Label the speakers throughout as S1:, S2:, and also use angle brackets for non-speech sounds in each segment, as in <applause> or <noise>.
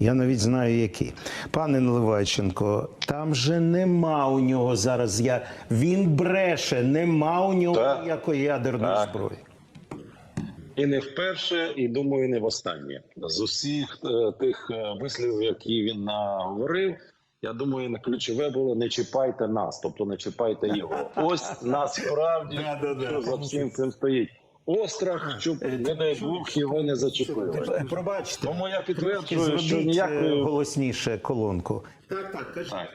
S1: Я навіть знаю, які. Пане Наливайченко, там же нема у нього зараз. Я... Він бреше, нема у нього
S2: Так.
S1: ніякої ядерної
S2: Так.
S1: зброї.
S2: І не вперше, і думаю, не востаннє. З усіх е, тих е, вислівів, які він наговорив, я думаю, на ключове було не чіпайте нас, тобто не чіпайте його. <laughs> Ось насправді що за всім цим стоїть. Острах, щоб не дай Бог його не зачепили.
S1: Е, Пробачте,
S2: Тому я підтверджую, що
S1: е,
S2: ніякої
S1: голосніше колонку.
S2: Так.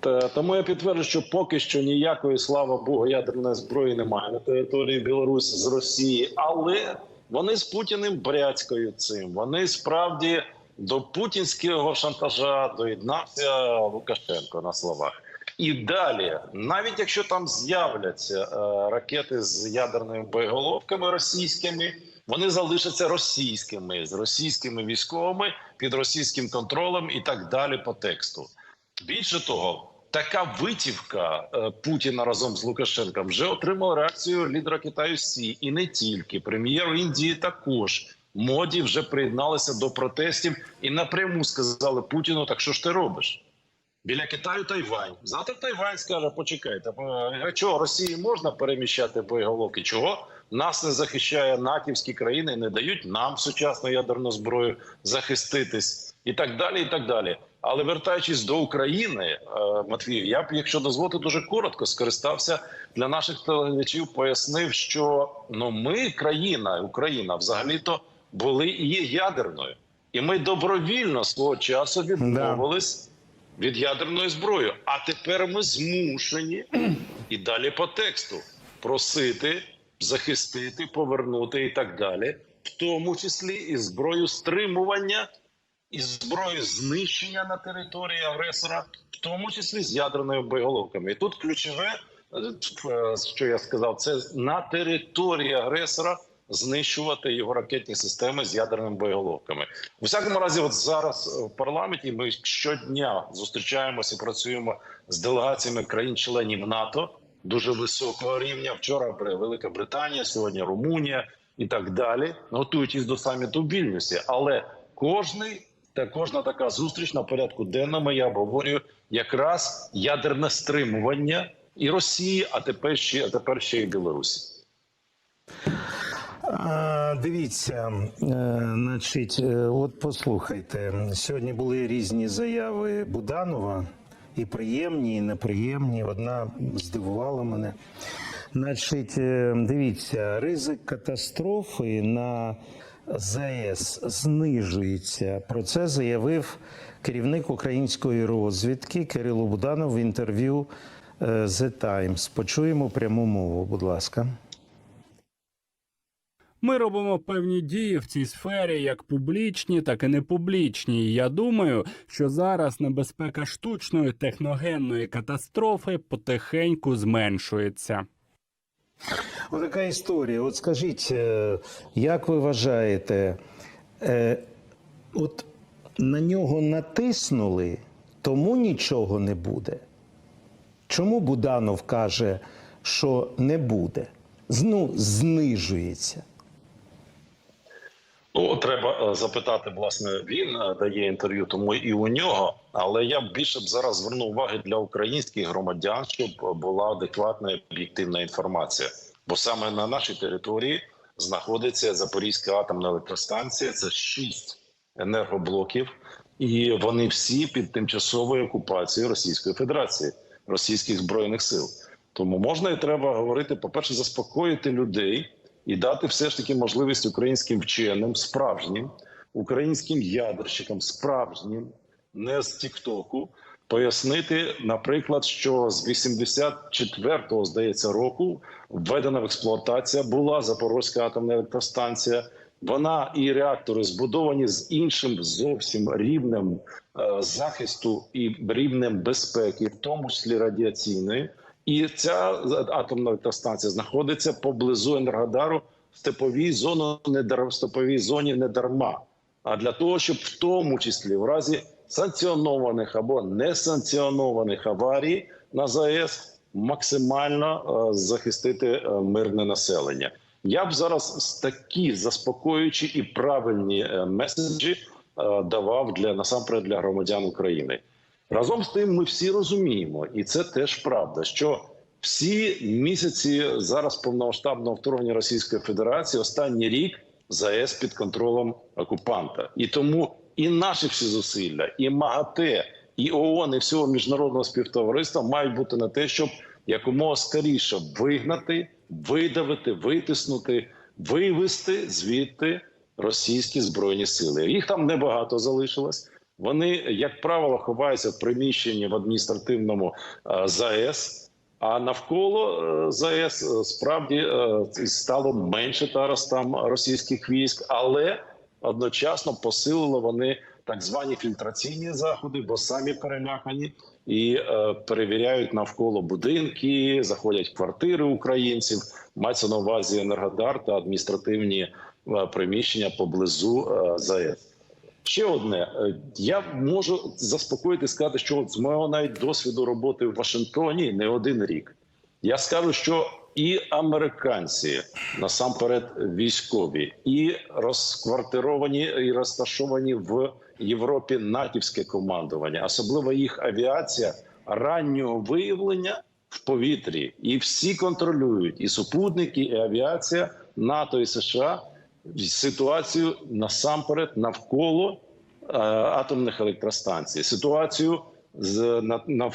S2: Та, тому я підтверджую, що поки що ніякої, слава Богу, ядерної зброї немає на території Білорусі з Росії, але вони з Путіним бряцькають цим. Вони справді до путінського шантажа доєднався Лукашенко на словах. І далі, навіть якщо там з'являться е, ракети з ядерними боєголовками російськими, вони залишаться російськими з російськими військовими під російським контролем і так далі по тексту. Більше того, така витівка е, Путіна разом з Лукашенком вже отримала реакцію лідера Китаю Сі, і не тільки прем'єр Індії також. Моді вже приєдналися до протестів і напряму сказали Путіну: так що ж ти робиш? Біля Китаю Тайвань. Завтра Тайвань скаже: почекайте, а чого Росії можна переміщати боєголовки? Чого нас не захищає натівські країни, не дають нам сучасну ядерну зброю захиститись і так далі. І так далі. Але вертаючись до України, е, Матвію, я б, якщо дозволити, дуже коротко скористався для наших телеглядачів, пояснив, що ну ми, країна, Україна, взагалі-то були і є ядерною, і ми добровільно свого часу відмовились від ядерної зброї. А тепер ми змушені і далі по тексту просити, захистити, повернути і так далі, в тому числі і зброю стримування, і зброю знищення на території агресора, в тому числі з ядерними боєголовками. І тут ключове, е, що я сказав, це на території агресора. Знищувати його ракетні системи з ядерними боєголовками у всякому разі, от зараз в парламенті ми щодня зустрічаємося працюємо з делегаціями країн-членів НАТО дуже високого рівня. Вчора Велика Британія, сьогодні Румунія і так далі, готуючись до саміту в Вільнюсі. Але кожний та кожна така зустріч на порядку денному я обговорюю якраз ядерне стримування і Росії, а тепер ще а тепер ще й Білорусі.
S1: А, дивіться, е, значить, е, от послухайте, сьогодні були різні заяви Буданова, і приємні, і неприємні. Одна здивувала мене. Значить, е, дивіться, ризик катастрофи на ЗАЕС знижується. Про це заявив керівник української розвідки Кирило Буданов в інтерв'ю The Times. Почуємо пряму мову, будь ласка.
S3: Ми робимо певні дії в цій сфері, як публічні, так і непублічні. І Я думаю, що зараз небезпека штучної техногенної катастрофи потихеньку зменшується.
S1: Отака історія. От скажіть, е, як ви вважаєте, е, от на нього натиснули, тому нічого не буде? Чому Буданов каже, що не буде? Ну, знижується.
S2: Ну, треба е, запитати, власне, він е, дає інтерв'ю, тому і у нього. Але я більше б зараз звернув уваги для українських громадян, щоб була адекватна і об'єктивна інформація. Бо саме на нашій території знаходиться Запорізька атомна електростанція. Це шість енергоблоків, і вони всі під тимчасовою окупацією Російської Федерації, російських збройних сил. Тому можна і треба говорити, по перше, заспокоїти людей і дати все ж таки можливість українським вченим, справжнім, українським ядерщикам, справжнім, не з Тіктоку, пояснити, наприклад, що з 84-го, здається, року введена в експлуатація була Запорозька атомна електростанція. Вона і реактори збудовані з іншим зовсім рівнем е, захисту і рівнем безпеки, в тому числі радіаційної. І ця атомна електростанція знаходиться поблизу Енергодару в степовій зоні не в степовій зоні не дарма. А для того, щоб в тому числі в разі санкціонованих або несанкціонованих аварій на ЗАЕС максимально е, захистити е, мирне населення. Я б зараз такі заспокоюючі і правильні е, меседжі давав для насамперед для громадян України. Разом з тим, ми всі розуміємо, і це теж правда, що всі місяці зараз повномасштабного вторгнення Російської Федерації останній рік ЗАЕС під контролем окупанта, і тому і наші всі зусилля, і МАГАТЕ, і ООН, і всього міжнародного співтовариства мають бути на те, щоб якомога скоріше вигнати, видавити, витиснути, вивести звідти російські збройні сили. Їх там небагато залишилось. Вони, як правило, ховаються в приміщенні в адміністративному е, ЗАЕС. А навколо е, ЗАЕС е, справді стало менше зараз там російських військ, але одночасно посилили вони так звані фільтраційні заходи, бо самі перелякані і перевіряють навколо будинки, заходять квартири українців. Мається на увазі Енергодар та адміністративні приміщення поблизу ЗАЕС. Ще одне, Е, я можу заспокоїти сказати, що з мого навіть досвіду роботи в Вашингтоні не один рік. Я скажу, що і американці насамперед військові, і розквартировані і розташовані в Європі натівське командування, особливо їх авіація раннього виявлення в повітрі, і всі контролюють і супутники, і авіація НАТО і США ситуацію насамперед навколо е, атомних електростанцій, ситуацію з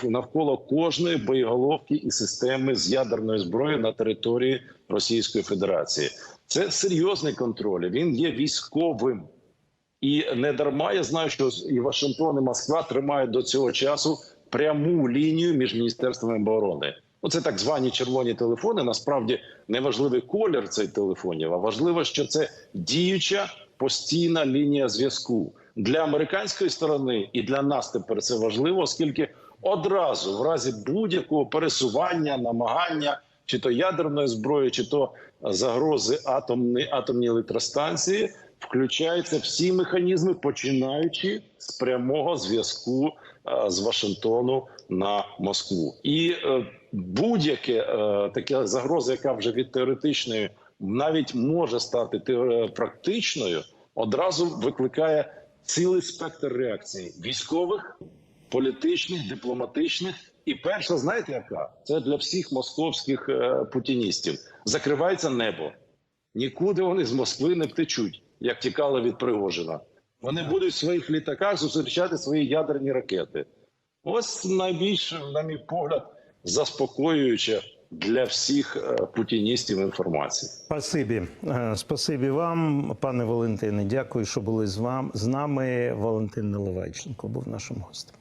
S2: навколо кожної боєголовки і системи з ядерною зброєю на території Російської Федерації. Це серйозний контроль. Він є військовим. І не дарма я знаю, що і Вашингтон, і Москва тримають до цього часу пряму лінію між міністерствами оборони. Ну, це так звані червоні телефони. Насправді не важливий колір цих телефонів, а важливо, що це діюча постійна лінія зв'язку для американської сторони і для нас тепер це важливо, оскільки одразу, в разі будь-якого пересування, намагання чи то ядерної зброї, чи то загрози атомної атомні електростанції, включаються всі механізми, починаючи з прямого зв'язку е, з Вашингтону на Москву, і е, будь-яке е, таке загроза, яка вже від теоретичної навіть може стати практичною, одразу викликає цілий спектр реакцій військових, політичних, дипломатичних. І перша, знаєте, яка це для всіх московських путіністів закривається небо. Нікуди вони з Москви не втечуть, як тікали від Пригожина. Вони будуть в своїх літаках зустрічати свої ядерні ракети. Ось найбільш, на мій погляд, заспокоююча для всіх е, путіністів інформація.
S1: Спасибі, Е, спасибі вам, пане Валентине. Дякую, що були з вами з нами. Валентин Наливайченко був нашим гостем.